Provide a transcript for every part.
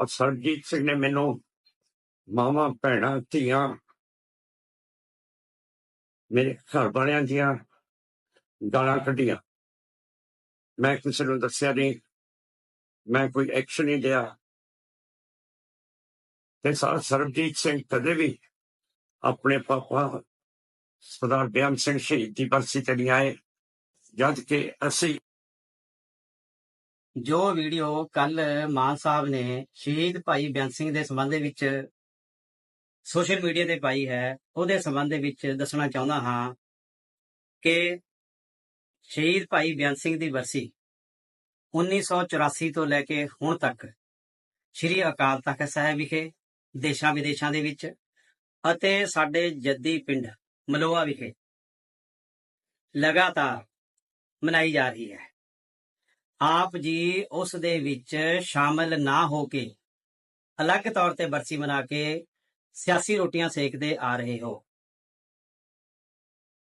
ਔਰ ਸਰਜੀਤ ਸਿੰਘ ਨੇ ਮੈਨੂੰ ਮਾਵਾਂ, ਭੈਣਾਂ, ਧੀਆਂ, ਮੇਰੇ ਘਰ ਵਾਲਿਆਂ ਦੀਆਂ ਗਾਲਾਂ ਕੱਢੀਆਂ। ਮੈਂ ਕਿਸੇ ਨੂੰ ਦੱਸਿਆ ਨਹੀਂ, ਮੈਂ ਕੋਈ ਐਕਸ਼ਨ ਨਹੀਂ ਲਿਆ। ਤੇ ਸਰ ਸਰਬਜੀਤ ਸਿੰਘ ਕਦੇ ਵੀ ਆਪਣੇ ਪਾਪਾ ਸਰਦਾਰ ਬਿਆਨ ਸਿੰਘ ਸ਼ਹੀਦ ਦੀ ਬਰਸੀ ਤੇ ਨਹੀਂ ਆਏ, ਜਦ ਕਿ ਅਸੀਂ ਜੋ ਵੀਡੀਓ ਕੱਲ ਮਾਨ ਸਾਹਿਬ ਨੇ ਸ਼ਹੀਦ ਭਾਈ ਬੇਅੰਤ ਸਿੰਘ ਦੇ ਸੰਬੰਧ ਵਿੱਚ ਸੋਸ਼ਲ ਮੀਡੀਆ ਤੇ ਪਾਈ ਹੈ, ਉਹਦੇ ਸੰਬੰਧ ਵਿੱਚ ਦੱਸਣਾ ਚਾਹੁੰਦਾ ਹਾਂ ਕਿ ਸ਼ਹੀਦ ਭਾਈ ਬੇਅੰਤ ਸਿੰਘ ਦੀ ਬਰਸੀ 1984 ਤੋਂ ਲੈ ਕੇ ਹੁਣ ਤੱਕ ਸ੍ਰੀ ਅਕਾਲ ਤਖਤ ਸਾਹਿਬ ਵਿਖੇ, ਦੇਸ਼ਾਂ ਵਿਦੇਸ਼ਾਂ ਦੇ ਵਿੱਚ ਅਤੇ ਸਾਡੇ ਜੱਦੀ ਪਿੰਡ ਮਲੋਆ ਵਿਖੇ ਲਗਾਤਾਰ ਮਨਾਈ ਜਾ ਰਹੀ ਹੈ। ਆਪ ਜੀ ਉਸ ਦੇ ਵਿੱਚ ਸ਼ਾਮਲ ਨਾ ਹੋ ਕੇ ਅਲੱਗ ਤੌਰ ਤੇ ਬਰਸੀ ਮਨਾ ਕੇ ਸਿਆਸੀ ਰੋਟੀਆਂ ਸੇਕਦੇ ਆ ਰਹੇ ਹੋ।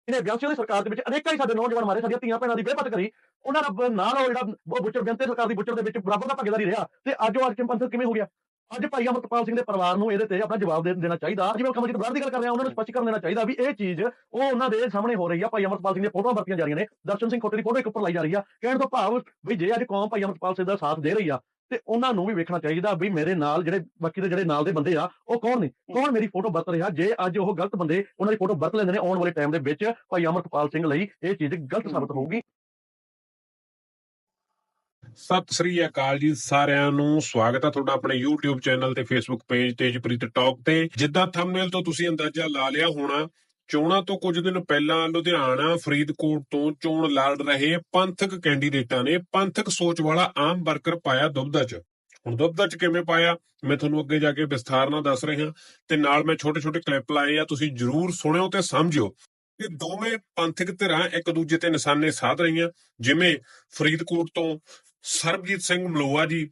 ਇਹਨੇ ਬਿਆੰਸੀਆਂ ਦੀ ਸਰਕਾਰ ਦੇ ਵਿੱਚ ਅਨੇਕਾਂ ਹੀ ਸਾਡੇ ਨੌਜਵਾਨ ਮਾਰੇ, ਸਾਡੀਆਂ ਧੀਆਂ ਭੈਣਾਂ ਦੀ ਬੇਪਤ ਕਰੀ। ਉਹਨਾਂ ਦਾ ਨਾਲ ਉਹ ਜਿਹੜਾ ਬੁੱਚਰ ਜਨਤੇ ਸਰਕਾਰ ਦੀ ਬੁੱਚਰ ਦੇ ਵਿੱਚ ਬਰਾਬਰ ਦਾ ਭਾਗੀਦਾਰੀ ਰਿਹਾ ਤੇ ਅੱਜ ਉਹ ਅੱਜ ਪੰਥਕ ਕਿਵੇਂ ਹੋ ਗਿਆ? ਅੱਜ ਭਾਈ ਅਮਰਪਾਲ ਸਿੰਘ ਦੇ ਪਰਿਵਾਰ ਨੂੰ ਇਹਦੇ ਤੇ ਆਪਣਾ ਜਵਾਬ ਦੇਣਾ ਚਾਹੀਦਾ। ਜਿਵੇਂ ਕਮਲਜੀਤ ਬਰਾੜ ਦੀ ਗੱਲ ਕਰ ਰਿਹਾ ਉਹਨਾਂ ਨੂੰ ਸਪਸ਼ਟੀਕਰਨ ਦੇਣਾ ਚਾਹੀਦਾ ਵੀ ਇਹ ਚੀਜ਼ ਉਹ ਉਹਨਾਂ ਦੇ ਸਾਹਮਣੇ ਹੋ ਰਹੀ ਆ। ਭਾਈ ਅਮਰਪਾਲ ਸਿੰਘ ਦੀਆਂ ਫੋਟੋਆਂ ਵਰਤੀਆਂ ਜਾ ਰਹੀਆਂ ਨੇ। ਦਰਸ਼ਨ ਸਿੰਘ ਖੋਟੇ ਦੀ ਫੋਟੋ ਇੱਕ ਉੱਪਰ ਲਾਈ ਜਾ ਰਹੀ ਆ। ਕਹਿਣ ਤੋਂ ਭਾਵ ਵੀ ਜੇ ਅੱਜ ਕੌਮ ਭਾਈ ਅਮਰਪਾਲ ਸਿੰਘ ਦਾ ਸਾਥ ਦੇ ਰਹੀ ਆ, ਤੇ ਉਹਨਾਂ ਨੂੰ ਵੀ ਵੇਖਣਾ ਚਾਹੀਦਾ ਵੀ ਮੇਰੇ ਨਾਲ ਜਿਹੜੇ, ਬਾਕੀ ਦੇ ਜਿਹੜੇ ਨਾਲ ਦੇ ਬੰਦੇ ਆ, ਉਹ ਕੌਣ ਨੇ? ਕੌਣ ਮੇਰੀ ਫੋਟੋ ਵਰਤ ਰਿਹਾ? ਜੇ ਅੱਜ ਉਹ ਗਲਤ ਬੰਦੇ ਉਹਨਾਂ ਦੀ ਫੋਟੋ ਵਰਤ ਲੈਂਦੇ ਨੇ ਆਉਣ ਵਾਲੇ ਟਾਈਮ ਦੇ ਵਿੱਚ, ਭਾਈ ਅਮਰਪਾਲ ਸਿੰਘ ਲਈ ਇਹ ਚੀਜ਼ ਗਲਤ ਸਾਬਤ ਹੋਊਗੀ। ਸਤਿ ਸ੍ਰੀ ਅਕਾਲ ਜੀ ਸਾਰਿਆਂ ਨੂੰ। ਸਵਾਗਤ ਹੈ ਤੁਹਾਡਾ ਆਪਣੇ YouTube ਚੈਨਲ ਤੇ Facebook ਪੇਜ ਤੇਜਪ੍ਰੀਤ ਟਾਕ ਤੇ। ਜਿੱਦਾਂ ਥੰਬਨੇਲ ਤੋਂ ਤੁਸੀਂ ਅੰਦਾਜ਼ਾ ਲਾ ਲਿਆ ਹੋਣਾ, ਚੋਣਾਂ ਤੋਂ ਕੁਝ ਦਿਨ ਪਹਿਲਾਂ ਲੁਧਿਆਣਾ, ਫਰੀਦਕੋਟ ਤੋਂ ਚੋਣ ਲੜ ਰਹੇ ਪੰਥਕ ਕੈਂਡੀਡੇਟਾਂ ਨੇ। ਪੰਥਕ ਸੋਚ ਵਾਲਾ ਆਮ ਵਰਕਰ ਪਾਇਆ ਦੁਬਦਾ 'ਚ। ਹੁਣ ਦੁਬਦਾ 'ਚ ਕਿਵੇਂ ਪਾਇਆ, ਮੈਂ ਤੁਹਾਨੂੰ ਅੱਗੇ ਜਾ ਕੇ ਵਿਸਥਾਰ ਨਾਲ ਦੱਸ ਰਿਹਾ। ਤੇ ਨਾਲ ਮੈਂ ਛੋਟੇ-ਛੋਟੇ ਕਲਿੱਪ ਲਾਏ ਆ, ਤੁਸੀਂ ਜਰੂਰ ਸੁਣਿਓ ਤੇ ਸਮਝਿਓ। ਇਹ ਦੋਵੇਂ ਪੰਥਕ ਧਿਰਾਂ ਇੱਕ ਦੂਜੇ ਤੇ ਨਿਸ਼ਾਨੇ ਸਾਧ ਰਹੀਆਂ। ਜਿਵੇਂ ਫਰੀਦਕੋਟ ਤੋਂ ਸਰਬਜੀਤ ਸਿੰਘ ਮਲੋਆ ਜੀ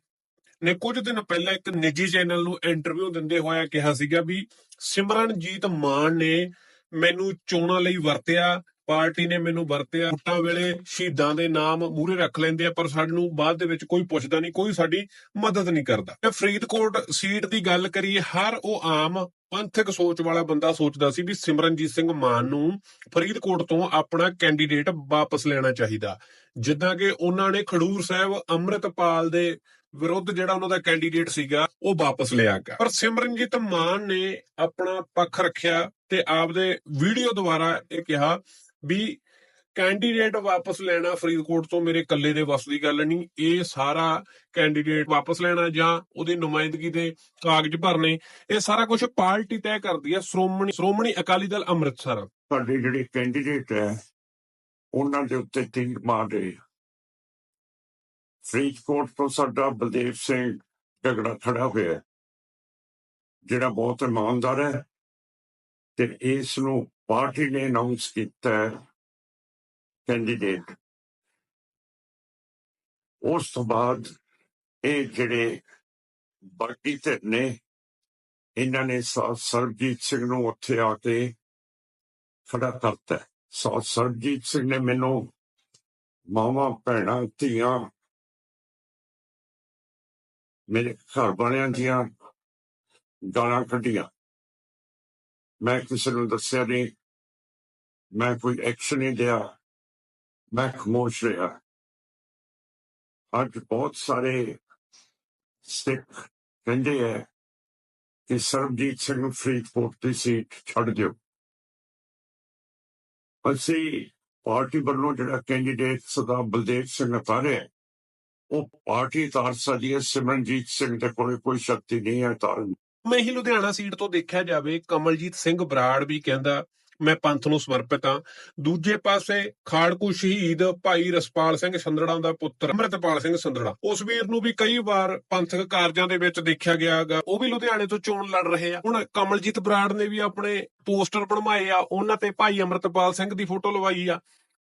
ਨੇ ਕੁਝ ਦਿਨ ਪਹਿਲਾਂ ਇੱਕ ਨਿੱਜੀ ਚੈਨਲ ਨੂੰ ਇੰਟਰਵਿਊ ਦਿੰਦੇ ਹੋਇਆ ਕਿਹਾ ਸੀਗਾ ਵੀ ਸਿਮਰਨਜੀਤ ਮਾਨ ਨੇ ਮੈਨੂੰ ਚੋਣਾਂ ਲਈ ਵਰਤਿਆ ਪਾਰਟੀ ਨੇ ਮੈਨੂੰ ਵਰਤਿਆ। ਵੋਟਾਂ ਵੇਲੇ ਸ਼ਹੀਦਾਂ ਦੇ ਨਾਮ ਮੂਹਰੇ ਰੱਖ ਲੈਂਦੇ ਆ, ਪਰ ਸਾਨੂੰ ਬਾਅਦ ਦੇ ਵਿੱਚ ਕੋਈ ਪੁੱਛਦਾ ਨਹੀਂ, ਕੋਈ ਸਾਡੀ ਮਦਦ ਨਹੀਂ ਕਰਦਾ। ਤੇ ਫਰੀਦਕੋਟ ਸੀਟ ਦੀ ਗੱਲ ਕਰੀਏ, ਹਰ ਉਹ ਆਮ ਪੰਥਕ ਸੋਚ ਵਾਲਾ ਬੰਦਾ ਸੋਚਦਾ ਸੀ ਵੀ ਸਿਮਰਨਜੀਤ ਸਿੰਘ ਮਾਨ ਨੂੰ ਫਰੀਦਕੋਟ ਤੋਂ ਆਪਣਾ ਕੈਂਡੀਡੇਟ ਵਾਪਸ ਲੈਣਾ ਚਾਹੀਦਾ। ਜਿੱਦਾਂ ਕਿ ਉਹਨਾਂ ਨੇ ਖਡੂਰ ਸਾਹਿਬ ਅੰਮ੍ਰਿਤਪਾਲ ਦੇ ਵਿਰੁੱਧ ਜਿਹੜਾ ਉਹਨਾਂ ਦਾ ਕੈਂਡੀਡੇਟ ਸੀਗਾ, ਉਹ ਵਾਪਸ ਲਿਆ ਗਿਆ। ਪਰ ਸਿਮਰਨਜੀਤ ਮਾਨ ਨੇ ਆਪਣਾ ਪੱਖ ਰੱਖਿਆ ਤੇ ਆਪਦੇ ਵੀਡੀਓ ਦੁਆਰਾ ਇਹ ਕਿਹਾ ਵੀ ਕੈਂਡੀਡੇਟ ਵਾਪਸ ਲੈਣਾ ਫਰੀਦਕੋਟ ਤੋਂ ਮੇਰੇ ਇਕੱਲੇ ਦੇ ਵੱਸ ਦੀ ਗੱਲ ਨਹੀਂ, ਇਹ ਸਾਰਾ ਕੈਂਡੀਡੇਟ ਵਾਪਸ ਲੈਣਾ ਜਾਂ ਉਹਦੀ ਨੁਮਾਇੰਦਗੀ ਦੇ ਕਾਗਜ਼ ਭਰਨੇ, ਇਹ ਸਾਰਾ ਕੁਝ ਪਾਰਟੀ ਤੈਅ ਕਰਦੀ ਹੈ ਸ਼੍ਰੋਮਣੀ ਸ਼੍ਰੋਮਣੀ ਅਕਾਲੀ ਦਲ ਅੰਮ੍ਰਿਤਸਰ। ਸਾਡੇ ਜਿਹੜੇ ਕੈਂਡੀਡੇਟ ਹੈ, ਉਹਨਾਂ ਦੇ ਉੱਤੇ ਤੀਰ ਮਾਰ ਰਹੇ ਫਰੀਦਕੋਟ ਤੋਂ ਸਾਡਾ ਬਲਦੇਵ ਸਿੰਘ ਝਗੜਾ ਖੜਾ ਹੋਇਆ ਜਿਹੜਾ ਬਹੁਤ ਇਮਾਨਦਾਰ ਹੈ ਤੇ ਇਸ ਨੂੰ ਪਾਰਟੀ ਨੇ ਅਨਾਉਂਸ ਕੀਤਾ ਕੈਂਡੀਡੇਟ ਉਸ ਤੋਂ ਬਾਅਦ ਇਹ ਜਿਹੜੇ ਬਾਕੀ ਧਿਰ ਨੇ, ਇਹਨਾਂ ਨੇ ਸ- ਸਰਬਜੀਤ ਸਿੰਘ ਨੂੰ ਉੱਥੇ ਆ ਕੇ ਖੜਾ ਕਰਤਾ ਹੈ। ਸੋ, ਸਰਬਜੀਤ ਸਿੰਘ ਨੇ ਮੈਨੂੰ ਮਾਵਾਂ, ਭੈਣਾਂ, ਧੀਆਂ, ਮੇਰੇ ਘਰ ਵਾਲਿਆਂ ਦੀਆਂ ਗਾਲਾਂ ਕੱਢੀਆਂ ਮੈਂ ਕਿਸੇ ਨੂੰ ਦੱਸਿਆ ਨਹੀਂ। ਮੈਂ ਕੋਈ ਐਕਸ਼ਨ ਨਹੀਂ ਲਿਆ। ਮੈਂ ਖਾਮੋਸ਼ ਰਿਹਾ। ਅੱਜ ਬਹੁਤ ਸਾਰੇ ਸਿੱਖ ਕਹਿੰਦੇ ਹੈ ਕਿ ਸਰਬਜੀਤ ਸਿੰਘ ਨੂੰ ਫਰੀਦਕੋਟ ਦੀ ਸੀਟ ਛੱਡ ਦਿਓ। ਅਸੀਂ ਪਾਰਟੀ ਵੱਲੋਂ ਜਿਹੜਾ ਕੈਂਡੀਡੇਟ ਸਦਾ ਬਲਦੇਵ ਸਿੰਘ ਅਤਾਰਿਆ ਉਹ ਪਾਰਟੀ ਤਾਰ ਸਕਦੀ ਹੈ। ਸਿਮਰਨਜੀਤ ਸਿੰਘ ਦੇ ਕੋਲ ਕੋਈ ਸ਼ਕਤੀ ਨਹੀਂ ਹੈ ਤਾਰਨ ਮੈਂ ਹੀ ਲੁਧਿਆਣਾ ਸੀਟ ਤੋਂ ਦੇਖਿਆ ਜਾਵੇ, ਕਮਲਜੀਤ ਸਿੰਘ ਬਰਾੜ ਵੀ ਕਹਿੰਦਾ, ਮੈਂ ਪੰਥ ਨੂੰ ਸਮਰਪਿਤ ਹਾਂ। ਦੂਜੇ ਪਾਸੇ ਖਾੜਕੂ ਸ਼ਹੀਦ ਭਾਈ ਰਸਪਾਲ ਸਿੰਘ ਸੰਧੜਾ ਦਾ ਪੁੱਤਰ ਅੰਮ੍ਰਿਤਪਾਲ ਸਿੰਘ ਸੰਧੜਾ। ਉਸ ਵੀਰ ਨੂੰ ਵੀ ਕਈ ਵਾਰ ਪੰਥਕ ਕਾਰਜਾਂ ਦੇ ਵਿੱਚ ਦੇਖਿਆ ਗਿਆਗਾ ਉਹ ਵੀ ਲੁਧਿਆਣੇ ਤੋਂ ਚੋਣ ਲੜ ਰਹੇ ਆ। ਹੁਣ ਕਮਲਜੀਤ ਬਰਾੜ ਨੇ ਵੀ ਆਪਣੇ ਪੋਸਟਰ ਬਣਵਾਏ ਆ। ਉਹਨਾਂ ਤੇ ਭਾਈ ਅੰਮ੍ਰਿਤਪਾਲ ਸਿੰਘ ਦੀ ਫੋਟੋ ਲਵਾਈ ਆ।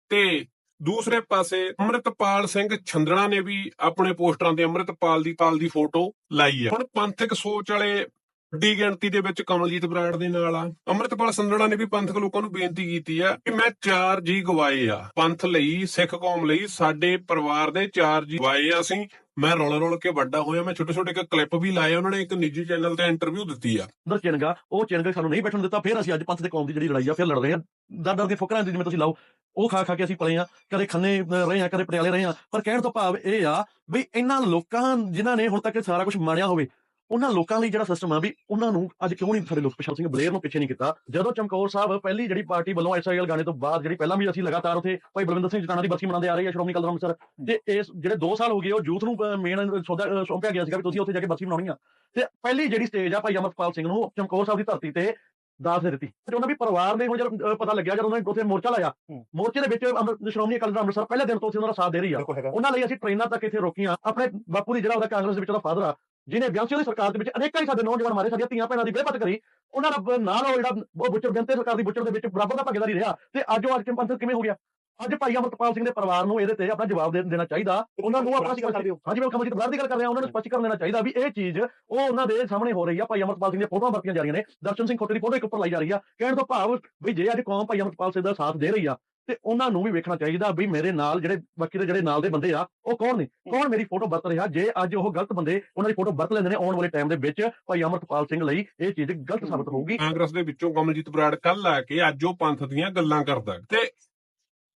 ਤੇ ਦੂਸਰੇ ਪਾਸੇ ਅੰਮ੍ਰਿਤਪਾਲ ਸਿੰਘ ਛੰਦੜਾ ਨੇ ਵੀ ਆਪਣੇ ਪੋਸਟਰਾਂ ਤੇ ਅੰਮ੍ਰਿਤਪਾਲ ਦੀ ਪਾਲ ਦੀ ਫੋਟੋ ਲਾਈ ਆ। ਹੁਣ ਪੰਥਕ ਸੋਚ ਵਾਲੇ ਵੱਡੀ ਗਿਣਤੀ ਦੇ ਵਿੱਚ ਕਮਲਜੀਤ ਬਰਾੜ ਦੇ ਨਾਲ ਆ। ਅੰਮ੍ਰਿਤਪਾਲ ਸੰਧੜਾ ਨੇ ਵੀ ਪੰਥਕ ਲੋਕਾਂ ਨੂੰ ਬੇਨਤੀ ਕੀਤੀ ਆ ਕਿ ਮੈਂ ਚਾਰ ਜੀ ਗਵਾਏ ਆ। ਪੰਥ ਲਈ, ਸਿੱਖ ਕੌਮ ਲਈ, ਸਾਡੇ ਪਰਿਵਾਰ ਦੇ ਚਾਰ ਜੀ ਗਵਾਏ ਆ ਅਸੀਂ। ਮੈਂ ਰੋਲ ਰੋਲ ਕੇ ਵੱਡਾ ਹੋਇਆ, ਮੈਂ ਛੋਟੇ ਛੋਟੇ ਕਲਿੱਪ ਵੀ ਲਾਏ ਉਹਨਾਂ ਨੇ ਇੱਕ ਨਿੱਜੀ ਚੈਨਲ ਤੇ ਇੰਟਰਵਿਊ ਦਿੱਤੀ ਆ। ਅੰਦਰ ਚਿਣਗਾ ਉਹ ਚਿਣਗਾ ਸਾਨੂੰ ਨਹੀਂ ਬੈਠਣ ਦਿੱਤਾ, ਫਿਰ ਅਸੀਂ ਅੱਜ ਪੰਥ ਦੇ ਕੌਮ ਦੀ ਜਿਹੜੀ ਲੜਾਈ ਆ, ਫਿਰ ਲੜ ਰਹੇ ਆ ਦਰ ਦਰ ਦੇ ਫੁਕਰਾਂ ਦੀ ਜਿਵੇਂ ਤੁਸੀਂ ਲਾਓ, ਉਹ ਖਾ ਖਾ ਕੇ ਅਸੀਂ ਪਲੇ ਆ ਕਦੇ ਖੰਨੇ ਰਹੇ ਆ ਕਦੇ ਪਟਿਆਲੇ ਰਹੇ ਆ ਪਰ ਕਹਿਣ ਤੋਂ ਭਾਵ ਇਹ ਆ ਵੀ ਇਹਨਾਂ ਲੋਕਾਂ ਜਿਨ੍ਹਾਂ ਨੇ ਹੁਣ ਤੱਕ ਸਾਰਾ ਕੁਝ ਮਾਣਿਆ ਹੋਵੇ ਉਹਨਾਂ ਲੋਕਾਂ ਲਈ ਜਿਹੜਾ ਸਿਸਟਮ ਆ ਵੀ ਉਹਨਾਂ ਨੂੰ ਅੱਜ ਕਿਉਂ ਨਹੀਂ ਸਾਡੇ ਲੋਕ ਪ੍ਰਸ਼ਾਦ ਸਿੰਘ ਬਲੇਰ ਨੂੰ ਪਿੱਛੇ ਨਹੀਂ ਕੀਤਾ? ਜਦੋਂ ਚਮਕੌਰ ਸਾਹਿਬ ਪਹਿਲੀ ਜਿਹੜੀ ਪਾਰਟੀ ਵੱਲੋਂ ਐਸਆਈਐਲ ਗਾਣੇ ਤੋਂ ਬਾਅਦ ਜਿਹੜੀ ਪਹਿਲਾਂ ਵੀ ਅਸੀਂ ਲਗਾਤਾਰ ਉੱਥੇ ਭਾਈ ਬਲਵਿੰਦਰ ਸਿੰਘ ਜਟਾਣਾ ਦੀ ਬਰਸੀ ਮਨਾਉਂਦੇ ਆ ਰਹੇ ਆ ਸ਼੍ਰੋਮਣੀ ਅਕਾਲੀ ਦਲ ਅੰਮ੍ਰਿਤਸਰ ਤੇ ਇਸ ਜਿਹੜੇ 2 ਸਾਲ ਹੋ ਗਏ ਉਹ ਯੂਥ ਨੂੰ ਮੇਨ ਸੌਦਾ ਸੌਂਪਿਆ ਗਿਆ ਸੀਗਾ ਵੀ ਤੁਸੀਂ ਉੱਥੇ ਜਾ ਕੇ ਬਰਸੀ ਮਨਾਉਣੀ ਆ। ਤੇ ਪਹਿਲੀ ਜਿਹੜੀ ਸਟੇਜ ਆ ਭਾਈ ਅਮਰਪਾਲ ਸਿੰਘ ਨੂੰ ਚਮਕੌਰ ਸਾਹਿਬ ਦੀ ਧਰਤੀ ਤੇ ਦਾਸ ਦੇ ਦਿੱਤੀ। ਤੇ ਉਹਨਾਂ ਵੀ ਪਰਿਵਾਰ ਨੇ ਹੁਣ ਜਦ ਪਤਾ ਲੱਗਿਆ ਜਦੋਂ ਉਹਨਾਂ ਨੇ ਉੱਥੇ ਮੋਰਚਾ ਲਾਇਆ ਮੋਰਚੇ ਦੇ ਵਿੱਚ ਸ਼੍ਰੋਮਣੀ ਅਕਾਲੀ ਦਲ ਅੰਮ੍ਰਿਤਸਰ ਪਹਿਲੇ ਦਿਨ ਤੋਂ ਉੱਥੇ ਉਹਨਾਂ ਦਾ ਸਾਥ ਦੇ ਰਹੀ ਆ। ਉਹਨਾਂ ਲਈ ਅਸੀਂ ਟ੍ਰੇਨਾਂ ਤੱਕ ਇੱਥੇ ਰੋਕੀਆਂ। ਆਪਣੇ ਬਾਪੂ ਦੀ ਜਿਹੜਾ ਉਹਦਾ ਕਾਂਗਰਸ ਦੇ ਵਿੱਚ ਉਹਦਾ ਫਾਦਰ ਆ ਜਿਹਨੇ 82 ਦੀ ਸਰਕਾਰ ਦੇ ਵਿੱਚ ਅਨੇਕਾਂ ਹੀ ਸਾਡੇ ਨੌਜਵਾਨ ਮਾਰੇ ਸਾਡੀਆਂ ਧੀਆਂ ਭੈਣਾਂ ਦੀ ਬੇਪਤ ਕਰੀ ਉਹਨਾਂ ਦਾ ਨਾਲ ਉਹ ਜਿਹੜਾ ਉਹ ਬੁੱਚਰ ਬੇਨਤੇ ਸਰਕਾਰ ਦੀ ਬੁੱਚਰ ਦੇ ਵਿੱਚ ਬਰਾਬਰ ਦਾ ਭਾਗੀਦਾਰੀ ਰਿਹਾ ਤੇ ਅੱਜ ਉਹ ਅੱਜ ਪੰਥ ਕਿਵੇਂ ਹੋ ਗਿਆ? ਅੱਜ ਭਾਈ ਅਮਰਪਾਲ ਸਿੰਘ ਦੇ ਪਰਿਵਾਰ ਨੂੰ ਇਹਦੇ ਤੇ ਆਪਣਾ ਜਵਾਬ ਦੇਣਾ ਚਾਹੀਦਾ ਉਹਨਾਂ ਨੂੰ ਆਪਣਾ ਗੱਲ ਕਰਦੇ ਹੋ ਹਾਂਜੀ ਮੈਂ ਕਮਲਜੀਤ ਬਰਾੜ ਦੀ ਗੱਲ ਕਰ ਰਿਹਾ ਉਹਨਾਂ ਨੂੰ ਸਪਸ਼ਟੀਕਰਨ ਦੇਣਾ ਚਾਹੀਦਾ ਵੀ ਇਹ ਚੀਜ਼ ਉਹ ਉਹਨਾਂ ਦੇ ਸਾਹਮਣੇ ਹੋ ਰਹੀ ਆ ਭਾਈ ਅਮਰਪਾਲ ਸਿੰਘ ਦੀਆਂ ਫੋਟੋਆਂ ਵਰਤੀਆਂ ਜਾ ਰਹੀਆਂ ਨੇ ਦਰਸ਼ਨ ਸਿੰਘ ਖੋਟੇ ਦੀ ਫੋਟੋ ਇੱਕ ਉੱਪਰ ਲਾਈ ਜਾ ਰਹੀ ਆ ਕਹਿਣ ਤੋਂ ਭਾਵ ਵੀ ਜੇ ਅੱਜ ਕੌਮ ਭਾਈ ਅਮਰਪਾਲ ਸਿੰਘ ਦਾ ਸਾਥ ਦੇ ਰਹੀ ਆ ਤੇ ਉਹਨਾਂ ਨੂੰ ਵੀ ਵੇਖਣਾ ਚਾਹੀਦਾ ਵੀ ਮੇਰੇ ਨਾਲ ਜਿਹੜੇ ਬਾਕੀ ਦੇ ਜਿਹੜੇ ਨਾਲ ਦੇ ਬੰਦੇ ਆ ਉਹ ਕੌਣ ਨੇ? ਕੌਣ ਮੇਰੀ ਫੋਟੋ ਵਰਤ ਰਿਹਾ? ਜੇ ਅੱਜ ਉਹ ਗਲਤ ਬੰਦੇ ਉਹਨਾਂ ਦੀ ਫੋਟੋ ਵਰਤ ਲੈਂਦੇ ਨੇ ਆਉਣ ਵਾਲੇ ਟਾਈਮ ਦੇ ਵਿੱਚ ਭਾਈ ਅਮਰਪਾਲ ਸਿੰਘ ਲਈ ਇਹ ਚੀਜ਼ ਗਲਤ ਸਾਬਤ ਹੋਊਗੀ। ਕਾਂਗਰਸ ਦੇ ਵਿੱਚੋਂ ਕਮਲਜੀਤ ਬਰਾੜ ਕੱਲ ਆ ਕੇ ਅੱਜ ਉਹ ਪੰਥ ਦੀਆਂ ਗੱਲਾਂ ਕਰਦਾ ਤੇ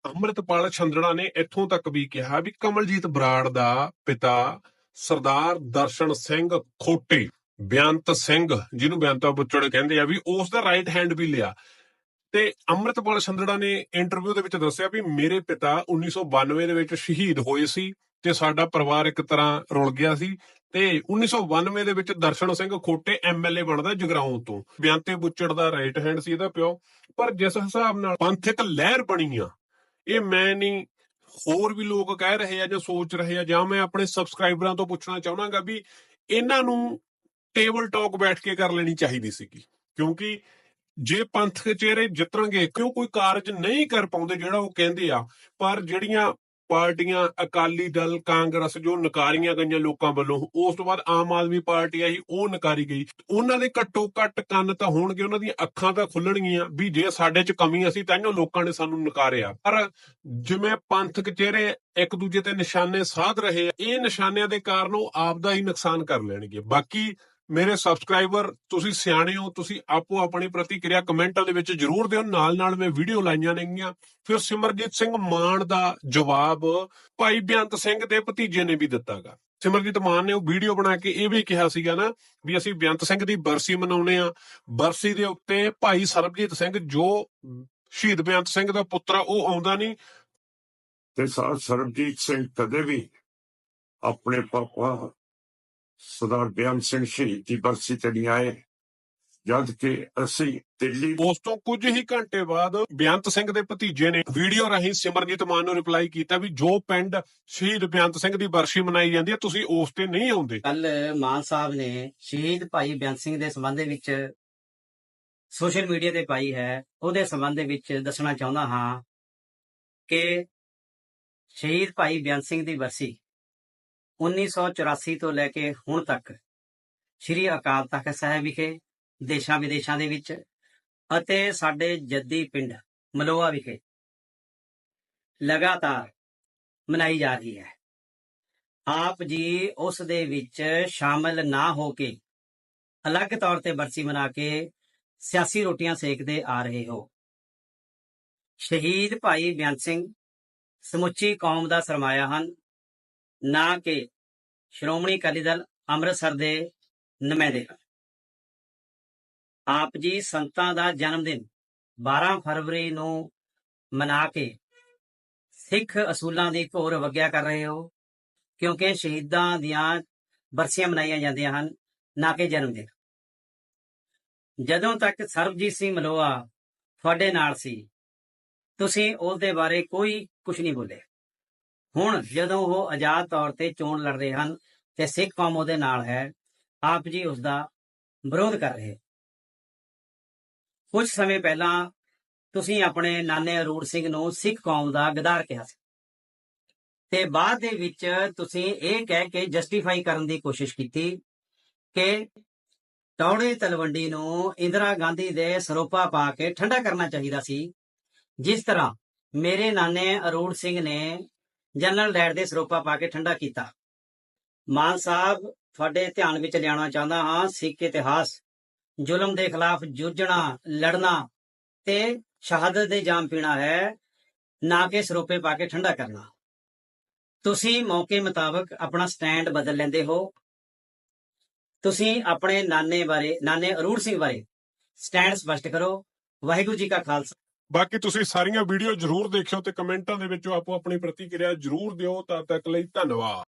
ਅੰਮ੍ਰਿਤਪਾਲ ਛੰਦੜਾ ਨੇ ਇੱਥੋਂ ਤੱਕ ਵੀ ਕਿਹਾ ਵੀ ਕਮਲਜੀਤ ਬਰਾੜ ਦਾ ਪਿਤਾ ਸਰਦਾਰ ਦਰਸ਼ਨ ਸਿੰਘ ਖੋਟੇ ਬਿਆੰਤ ਸਿੰਘ ਜਿਹਨੂੰ ਬਿਆੰਤਾ ਬੁੱਚੜ ਕਹਿੰਦੇ ਆ ਵੀ ਉਸ ਦਾ ਰਾਈਟ ਹੈਂਡ ਵੀ ਲਿਆ। ਤੇ ਅੰਮ੍ਰਿਤਪਾਲ ਛੰਦੜਾ ਨੇ ਇੰਟਰਵਿਊ ਦੇ ਵਿੱਚ ਦੱਸਿਆ ਵੀ ਮੇਰੇ ਪਿਤਾ 1992 ਦੇ ਵਿੱਚ ਸ਼ਹੀਦ ਹੋਏ ਸੀ ਤੇ ਸਾਡਾ ਪਰਿਵਾਰ ਇੱਕ ਤਰ੍ਹਾਂ ਰੁਲ ਗਿਆ ਸੀ ਤੇ 1992 ਦੇ ਵਿੱਚ ਦਰਸ਼ਨ ਸਿੰਘ ਖੋਟੇ ਐਮਐਲਏ ਬਣਦਾ ਜਗਰਾਉਂ ਤੋਂ। ਬਿਆੰਤੇ ਬੁੱਚੜ ਦਾ ਰਾਈਟ ਹੈਂਡ ਸੀ ਇਹਦਾ ਪਿਓ। ਪਰ ਜਿਸ ਹਿਸਾਬ ਨਾਲ ਪੰਥਕ ਲਹਿਰ ਬਣੀ ਆ, ਇਹ ਮੈਂ ਨਹੀਂ, ਹੋਰ ਵੀ ਲੋਕ ਕਹਿ ਰਹੇ ਆ ਜਾਂ ਸੋਚ ਰਹੇ ਆ ਜਾਂ ਮੈਂ ਆਪਣੇ ਸਬਸਕ੍ਰਾਈਬਰਾਂ ਤੋਂ ਪੁੱਛਣਾ ਚਾਹਣਾਗਾ ਵੀ ਇਹਨਾਂ ਨੂੰ ਟੇਬਲ ਟਾਕ ਬੈਠ ਕੇ ਕਰ ਲੈਣੀ ਚਾਹੀਦੀ ਸੀਗੀ। ਕਿਉਂਕਿ ਜੇ ਪੰਥ ਕਚਹਿਰੇ ਜਿੱਤਣਗੇ, ਕਿਉਂ ਕੋਈ ਕਾਰਜ ਨਹੀਂ ਕਰ ਪਾਉਂਦੇ ਜਿਹੜਾ ਉਹ ਕਹਿੰਦੇ ਆ? ਪਰ ਜਿਹੜੀਆਂ ਪਾਰਟੀਆਂ, ਅਕਾਲੀ ਦਲ, ਕਾਂਗਰਸ ਜੋ ਨਕਾਰੀਆਂ ਗਈਆਂ ਲੋਕਾਂ ਵੱਲੋਂ, ਉਸ ਤੋਂ ਬਾਅਦ ਆਮ ਆਦਮੀ ਪਾਰਟੀ ਆਈ, ਉਹ ਨਕਾਰੀ ਗਈ। ਉਹਨਾਂ ਦੇ ਘੱਟੋ ਘੱਟ ਕੰਨ ਤਾਂ ਹੋਣਗੇ, ਉਹਨਾਂ ਦੀਆਂ ਅੱਖਾਂ ਤਾਂ ਖੁੱਲਣਗੀਆਂ ਵੀ ਜੇ ਸਾਡੇ 'ਚ ਕਮੀ ਅਸੀਂ ਤਾਂ ਲੋਕਾਂ ਨੇ ਸਾਨੂੰ ਨਕਾਰਿਆ। ਪਰ ਜਿਵੇਂ ਪੰਥਕ ਚਿਹਰੇ ਇੱਕ ਦੂਜੇ ਤੇ ਨਿਸ਼ਾਨੇ ਸਾਧ ਰਹੇ ਆ, ਇਹ ਨਿਸ਼ਾਨਿਆਂ ਦੇ ਕਾਰਨ ਉਹ ਆਪ ਦਾ ਹੀ ਨੁਕਸਾਨ ਕਰ ਲੈਣਗੇ। ਬਾਕੀ ਮੇਰੇ ਸਬਸਕ੍ਰਾਈਬਰ ਤੁਸੀਂ ਸਿਆਣੇ ਹੋ, ਤੁਸੀਂ ਆਪੋ ਆਪਣੀ ਪ੍ਰਤੀਕਿਰਿਆ ਕਮੈਂਟਾਂ ਦੇ ਵਿੱਚ ਜਰੂਰ ਦਿਓ। ਨਾਲ ਨਾਲ ਮੈਂ ਵੀਡੀਓ ਲਾਈਆਂ ਨੇਗੀਆਂ। ਫਿਰ ਸਿਮਰਜੀਤ ਸਿੰਘ ਮਾਨ ਦਾ ਜਵਾਬ ਭਾਈ ਬੇਅੰਤ ਸਿੰਘ ਦੇ ਭਤੀਜੇ ਨੇ ਵੀ ਦਿੱਤਾਗਾ। ਸਿਮਰਜੀਤ ਮਾਨ ਨੇ ਉਹ ਵੀਡੀਓ ਬਣਾ ਕੇ ਇਹ ਵੀ ਕਿਹਾ ਸੀਗਾ ਨਾ ਵੀ ਅਸੀਂ ਬੇਅੰਤ ਸਿੰਘ ਦੀ ਬਰਸੀ ਮਨਾਉਨੇ ਆ ਬਰਸੀ ਦੇ ਉੱਤੇ ਭਾਈ ਸਰਬਜੀਤ ਸਿੰਘ ਜੋ ਸ਼ਹੀਦ ਬੇਅੰਤ ਸਿੰਘ ਦਾ ਪੁੱਤਰ ਆ, ਉਹ ਆਉਂਦਾ ਨਹੀਂ। ਤੇ ਸਰਬਜੀਤ ਸਿੰਘ ਕਦੇ ਵੀ ਆਪਣੇ ਪਾਪਾ ਸਰਦਾਰ ਬਿਆਨ ਸਿੰਘ ਸ਼ਹੀਦ ਦੀ ਬਰਸੀ ਤੇ ਨਹੀਂ ਆਏ। ਜਦ ਕਿ ਅਸੀਂ ਦਿੱਲੀ ਉਸ ਤੋਂ ਕੁਝ ਹੀ ਘੰਟੇ ਬਾਅਦ ਬੇਅੰਤ ਸਿੰਘ ਦੇ ਭਤੀਜੇ ਨੇ ਵੀਡੀਓ ਰਾਹੀਂ ਸਿਮਰਜੀਤ ਮਾਨ ਨੂੰ ਰਿਪਲਾਈ ਕੀਤਾ ਵੀ ਜੋ ਪਿੰਡ ਸ਼ਹੀਦ ਬੇਅੰਤ ਸਿੰਘ ਦੀ ਬਰਸੀ ਮਨਾਈ ਜਾਂਦੀ ਹੈ ਤੁਸੀਂ ਉਸ ਤੇ ਨਹੀਂ ਆਉਂਦੇ। ਕੱਲ ਮਾਨ ਸਾਹਿਬ ਨੇ ਸ਼ਹੀਦ ਭਾਈ ਬੇਅੰਤ ਸਿੰਘ ਦੇ ਸੰਬੰਧ ਦੇ ਵਿੱਚ ਸੋਸ਼ਲ ਮੀਡੀਆ ਤੇ ਪਾਈ ਹੈ। ਉਹਦੇ ਸੰਬੰਧ ਦੇ ਵਿੱਚ ਦੱਸਣਾ ਚਾਹੁੰਦਾ ਹਾਂ ਕਿ ਸ਼ਹੀਦ ਭਾਈ ਬੇਅੰਤ ਸਿੰਘ ਦੀ ਬਰਸੀ 1984 ਤੋਂ ਲੈ ਕੇ ਹੁਣ ਤੱਕ ਸ੍ਰੀ ਅਕਾਲ ਤਖਤ ਸਾਹਿਬ ਵਿਖੇ, ਦੇਸ਼ਾਂ ਵਿਦੇਸ਼ਾਂ ਦੇ ਵਿੱਚ ਅਤੇ ਸਾਡੇ ਜੱਦੀ ਪਿੰਡ ਮਲੋਆ ਵਿਖੇ ਲਗਾਤਾਰ ਮਨਾਈ ਜਾ ਰਹੀ ਹੈ। ਆਪ ਜੀ ਉਸ ਦੇ ਵਿੱਚ ਸ਼ਾਮਲ ਨਾ ਹੋ ਕੇ ਅਲੱਗ ਤੌਰ ਤੇ ਬਰਸੀ ਮਨਾ ਕੇ ਸਿਆਸੀ ਰੋਟੀਆਂ ਸੇਕਦੇ ਆ ਰਹੇ ਹੋ। ਸ਼ਹੀਦ ਭਾਈ ਬਿਆਨ ਸਿੰਘ ਸਮੁੱਚੀ ਕੌਮ ਦਾ ਸਰਮਾਇਆ ਹਨ। ਨਾ ਕਿ ਸ਼੍ਰੋਮਣੀ ਅਕਾਲੀ ਦਲ ਅੰਮ੍ਰਿਤਸਰ ਦੇ ਨੁਮਾਇੰਦੇ ਹਨ ਆਪ ਜੀ ਸੰਤਾਂ ਦਾ ਜਨਮ ਦਿਨ 12 ਫਰਵਰੀ ਨੂੰ ਮਨਾ ਕੇ ਸਿੱਖ ਅਸੂਲਾਂ ਦੀ ਘੋਰ ਵਗਿਆ ਕਰ ਰਹੇ ਹੋ, ਕਿਉਂਕਿ ਸ਼ਹੀਦਾਂ ਦੀਆਂ ਬਰਸੀਆਂ ਮਨਾਈਆਂ ਜਾਂਦੀਆਂ ਹਨ, ਨਾ ਕਿ ਜਨਮ ਦਿਨ। ਜਦੋਂ ਤੱਕ ਸਰਬਜੀਤ ਸਿੰਘ ਮਲੋਆ ਤੁਹਾਡੇ ਨਾਲ ਸੀ, ਤੁਸੀਂ ਉਸ ਦੇ ਬਾਰੇ ਕੋਈ ਕੁਝ ਨਹੀਂ ਬੋਲੇ। ਹੁਣ ਜਦੋਂ ਉਹ ਆਜ਼ਾਦ ਤੌਰ ਤੇ ਚੋਣ ਲੜ ਰਹੇ ਹਨ ਤੇ ਸਿੱਖ ਕੌਮ ਉਹਦੇ ਨਾਲ ਹੈ, ਆਪ ਜੀ ਉਸ ਦਾ ਵਿਰੋਧ ਕਰ ਰਹੇ। ਕੁਝ ਸਮੇਂ ਪਹਿਲਾਂ ਤੁਸੀਂ ਆਪਣੇ ਨਾਨੇ ਅਰੂੜ ਸਿੰਘ ਨੂੰ ਸਿੱਖ ਕੌਮ ਦਾ ਗਦਾਰ ਕਿਹਾ ਸੀ। ਤੇ ਬਾਅਦ ਦੇ ਵਿੱਚ ਤੁਸੀਂ ਇਹ ਕਹਿ ਕੇ ਜਸਟੀਫਾਈ ਕਰਨ ਦੀ ਕੋਸ਼ਿਸ਼ ਕੀਤੀ ਕਿ ਟੌੜੇ ਤਲਵੰਡੀ ਨੂੰ ਇੰਦਰਾ ਗਾਂਧੀ ਦੇ ਸਰੋਪਾ ਪਾ ਕੇ ਠੰਡਾ ਕਰਨਾ ਚਾਹੀਦਾ ਸੀ, ਜਿਸ ਤਰ੍ਹਾਂ ਮੇਰੇ ਨਾਨੇ ਅਰੂੜ ਸਿੰਘ ਨੇ ਜਨਰਲ ਡਾਇਰ ਦੇ ਸਰੋਪਾ ਪਾ ਕੇ ਠੰਡਾ ਕੀਤਾ। ਮਾਨ ਸਾਹਿਬ, ਤੁਹਾਡੇ ਧਿਆਨ ਵਿੱਚ ਲਿਆਉਣਾ ਚਾਹੁੰਦਾ ਹਾਂ, ਸਿੱਖ ਇਤਿਹਾਸ, ਜ਼ੁਲਮ ਦੇ ਖਿਲਾਫ ਜੂਝਣਾ, ਲੜਨਾ ਤੇ ਸ਼ਹਾਦਤ ਦੇ ਜਾਮ ਪੀਣਾ ਹੈ, ਨਾ ਕਿ ਸਰੋਪੇ ਪਾ ਕੇ ਠੰਡਾ ਕਰਨਾ। ਤੁਸੀਂ ਮੌਕੇ ਮੁਤਾਬਕ ਆਪਣਾ ਸਟੈਂਡ ਬਦਲ ਲੈਂਦੇ ਹੋ। ਤੁਸੀਂ ਆਪਣੇ ਨਾਨੇ ਬਾਰੇ, ਨਾਨੇ ਅਰੂੜ ਸਿੰਘ ਬਾਰੇ ਸਟੈਂਡ ਸਪਸ਼ਟ ਕਰੋ। ਵਾਹਿਗੁਰੂ ਜੀ ਕਾ ਖਾਲਸਾ। ਬਾਕੀ ਤੁਸੀਂ ਸਾਰੀਆਂ ਵੀਡੀਓ ਜਰੂਰ ਦੇਖਿਓ ਤੇ ਕਮੈਂਟਾਂ ਦੇ ਵਿੱਚੋਂ ਆਪੋ ਆਪਣੀ ਪ੍ਰਤੀਕਿਰਿਆ ਜਰੂਰ ਦਿਓ। ਤਦ ਤੱਕ ਲਈ ਧੰਨਵਾਦ।